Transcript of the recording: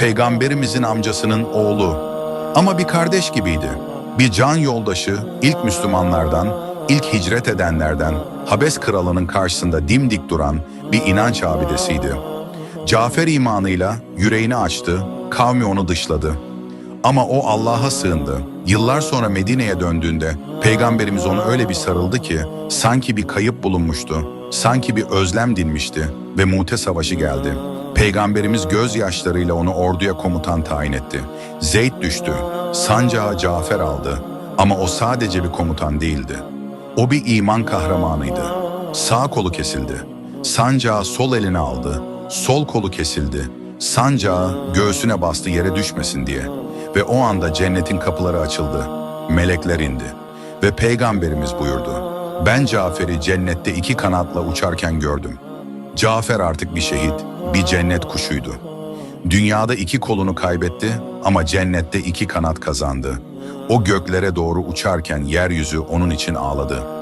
Peygamberimizin amcasının oğlu. Ama bir kardeş gibiydi. Bir can yoldaşı, ilk Müslümanlardan, ilk hicret edenlerden, Habes kralının karşısında dimdik duran bir inanç abidesiydi. Cafer imanıyla yüreğini açtı, kavmi onu dışladı. Ama o Allah'a sığındı. Yıllar sonra Medine'ye döndüğünde Peygamberimiz ona öyle bir sarıldı ki sanki bir kayıp bulunmuştu, sanki bir özlem dinmişti ve Mute Savaşı geldi. Peygamberimiz gözyaşlarıyla onu orduya komutan tayin etti. Zeyd düştü, sancağı Cafer aldı ama o sadece bir komutan değildi. O bir iman kahramanıydı. Sağ kolu kesildi. Sancağı sol eline aldı. Sol kolu kesildi. Sancağı göğsüne bastı yere düşmesin diye. Ve o anda cennetin kapıları açıldı. Melekler indi. Ve peygamberimiz buyurdu. Ben Cafer'i cennette iki kanatla uçarken gördüm. Cafer artık bir şehit, bir cennet kuşuydu. Dünyada iki kolunu kaybetti ama cennette iki kanat kazandı. O göklere doğru uçarken yeryüzü onun için ağladı.